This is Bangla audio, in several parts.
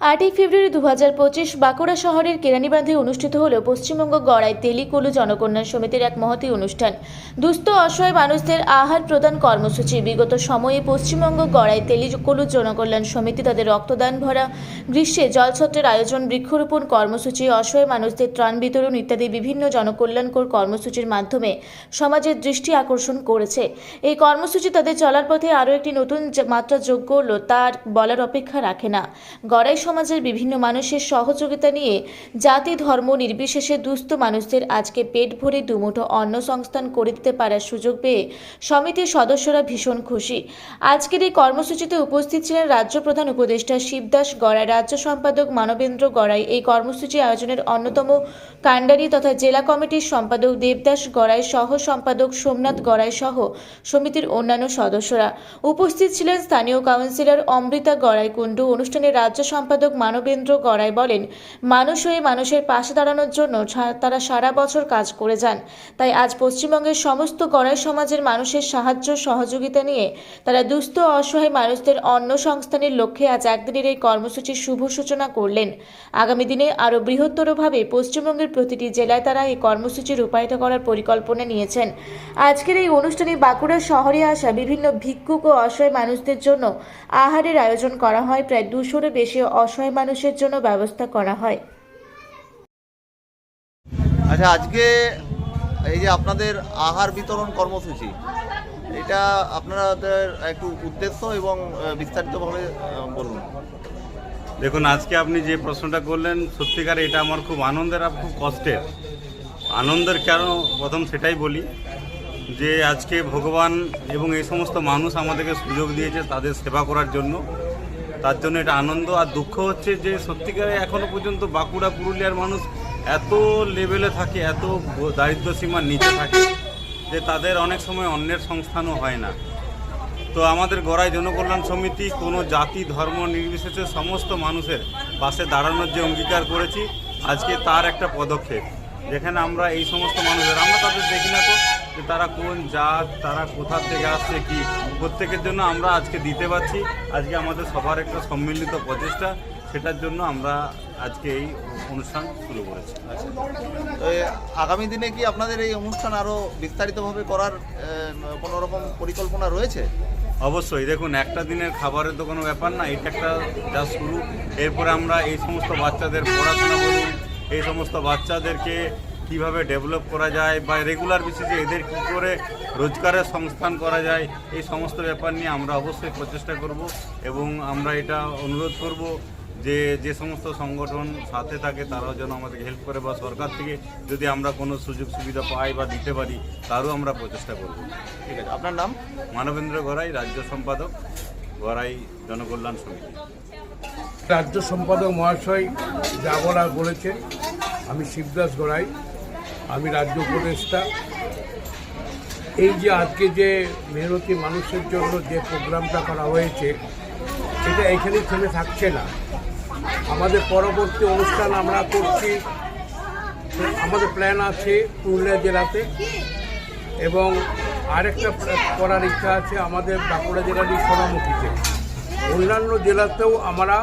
আটই ফেব্রুয়ারি দু হাজার পঁচিশ বাঁকুড়া শহরের কেরানীবাঁধে অনুষ্ঠিত হল পশ্চিমবঙ্গ গড়াই তেলিকলু জনকন্যা সমিতির এক মহতি অনুষ্ঠান। দুস্থ অসহায় মানুষদের আহার প্রদান কর্মসূচি। বিগত সময়ে পশ্চিমবঙ্গ গড়াই তেলিকলু জনকল্যাণ সমিতি তাদের রক্তদান ভরা গ্রীষ্মে জলছত্রের আয়োজন, বৃক্ষরোপণ কর্মসূচি, অসহায় মানুষদের ত্রাণ বিতরণ ইত্যাদি বিভিন্ন জনকল্যাণকর কর্মসূচির মাধ্যমে সমাজের দৃষ্টি আকর্ষণ করেছে। এই কর্মসূচি তাদের চলার পথে আরও একটি নতুন মাত্রা যোগ করল তার বলার অপেক্ষা রাখে না। গড়াই সমাজের বিভিন্ন মানুষের সহযোগিতা নিয়ে জাতি ধর্ম নির্বিশেষে দুস্থ মানুষদের আজকে পেট ভরে দুমুঠো অন্ন সংস্থান করে দিতে পারার সুযোগ পেয়ে সমিতির সদস্যরা ভীষণ খুশি। আজকের এই কর্মসূচিতে উপস্থিত ছিলেন রাজ্য প্রধান উপদেষ্টা শিবদাস গড়াই, রাজ্য সম্পাদক মানবেন্দ্র গড়াই। এই কর্মসূচি আয়োজনের অন্যতম কাণ্ডারি তথা জেলা কমিটির সম্পাদক দেবদাস গড়াই, সহ সম্পাদক সোমনাথ গড়াই সহ সমিতির অন্যান্য সদস্যরা। উপস্থিত ছিলেন স্থানীয় কাউন্সিলর অমৃতা গড়াই কুণ্ডু। অনুষ্ঠানে রাজ্য সম্পাদক মানবেন্দ্র গড়াই বলেন, মানুষ হয়ে মানুষের পাশে দাঁড়ানোর জন্য তারা সারা বছর কাজ করে যান। তাই আজ পশ্চিমবঙ্গের সমস্ত গড়াই সমাজের মানুষের সাহায্য সহযোগিতা নিয়ে তারা দুস্থ অসহায় মানুষদের অন্ন সংস্থানের লক্ষ্যে আজ একদিনের এই কর্মসূচির শুভ সূচনা করলেন। আগামী দিনে আরও বৃহত্তরভাবে পশ্চিমবঙ্গের প্রতিটি জেলায় তারা এই কর্মসূচি রূপায়িত করার পরিকল্পনা নিয়েছেন। আজকের এই অনুষ্ঠানে বাঁকুড়া শহরে আসা বিভিন্ন ভিক্ষুক ও অসহায় মানুষদের জন্য আহারের আয়োজন করা হয়। প্রায় দুশোরও বেশি অসহায় মানুষের জন্য ব্যবস্থা করা হয়। আচ্ছা আজকে এই যে আপনাদের আহার বিতরণ কর্মসূচি এটা আপনাদের একটু উদ্দেশ্য এবং বিস্তারিতভাবে বলুন। দেখুন আজকে আপনি যে প্রশ্নটা করলেন সত্যিকার এটা আমার খুব আনন্দের আর খুব কষ্টের। আনন্দের কেন? প্রথম সেটাই বলি যে আজকে ভগবান এবং এই সমস্ত মানুষ আমাদেরকে সুযোগ দিয়েছে তাদের সেবা করার জন্য। তার জন্য এটা আনন্দ আর দুঃখ হচ্ছে যে সত্যিকারে এখনও পর্যন্ত বাঁকুড়া পুরুলিয়ার মানুষ এত লেভেলে থাকে, এত দারিদ্র সীমার নিচে থাকে যে তাদের অনেক সময় অন্যের সংস্থানও হয় না। তো আমাদের গড়াই জনকল্যাণ সমিতি, কোনো জাতি, ধর্ম নির্বিশেষে সমস্ত মানুষের পাশে দাঁড়ানোর যে অঙ্গীকার করেছি, আজকে তার একটা পদক্ষেপ, যেখানে আমরা এই সমস্ত মানুষের, আমরা তাদের দেখি না তো যে তারা কোন জাত তারা কোথা থেকে আসছে কি? প্রত্যেকের জন্য আমরা আজকে দিতে পারছি। আজকে আমাদের সবার একটা সম্মিলিত প্রচেষ্টা সেটার জন্য আমরা আজকে এই অনুষ্ঠান শুরু করেছি। আগামী দিনে কি আপনাদের এই অনুষ্ঠান আরও বিস্তারিতভাবে করার কোনো রকম পরিকল্পনা রয়েছে? অবশ্যই। দেখুন একটা দিনের খাবারের তো কোনো ব্যাপার না এটা একটা যা শুরু। এরপরে আমরা এই সমস্ত বাচ্চাদের পড়াশোনা বলুন এই সমস্ত বাচ্চাদেরকে কীভাবে ডেভেলপ করা যায় বা রেগুলার বেসিসে এদের কী করে রোজগারের সংস্থান করা যায়, এই সমস্ত ব্যাপার নিয়ে আমরা অবশ্যই প্রচেষ্টা করব এবং আমরা এটা অনুরোধ করব যে যে সমস্ত সংগঠন সাথে থাকে তারাও যেন আমাদেরকে হেল্প করে বা সরকার থেকে যদি আমরা কোনো সুযোগ সুবিধা পাই বা দিতে পারি, তারও আমরা প্রচেষ্টা করব। ঠিক আছে, আপনার নাম? মানবেন্দ্র গড়াই, রাজ্য সম্পাদক, গড়াই জনকল্যাণ সমিতি। রাজ্য সম্পাদক মহাশয় যা বলার বলেছেন, আমি শিবদাস গড়াই। আমি রাজ্য উপদেষ্টা। এই যে আজকে যে মেহনতি মানুষের জন্য যে প্রোগ্রামটা করা হয়েছে এটা এখানে থেমে থাকছে না। আমাদের পরবর্তী অনুষ্ঠান আমরা করছি, আমাদের প্ল্যান আছে পুরুলিয়া জেলাতে। এবং আরেকটা করার ইচ্ছা আছে আমাদের বাঁকুড়া জেলারই সোনামুখীতে অন্যান্য জেলাতেও আমরা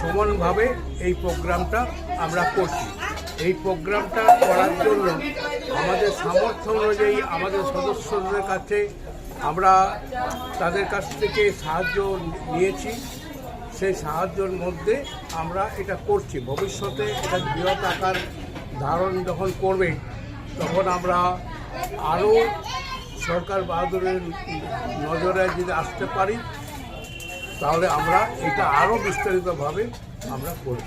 সমানভাবে এই প্রোগ্রামটা আমরা করছি। এই প্রোগ্রামটা করার জন্য আমাদের সামর্থ্য অনুযায়ী আমাদের সদস্যদের কাছে আমরা তাদের কাছ থেকে সাহায্য নিয়েছি। সেই সাহায্যের মধ্যে আমরা এটা করছি। ভবিষ্যতে এটা বৃহৎ আকার ধারণ যখন করবে, তখন আমরা আরও সরকার বাহাদুরের নজরে যদি আসতে পারি, তাহলে আমরা এটা আরও বিস্তারিতভাবে আমরা করব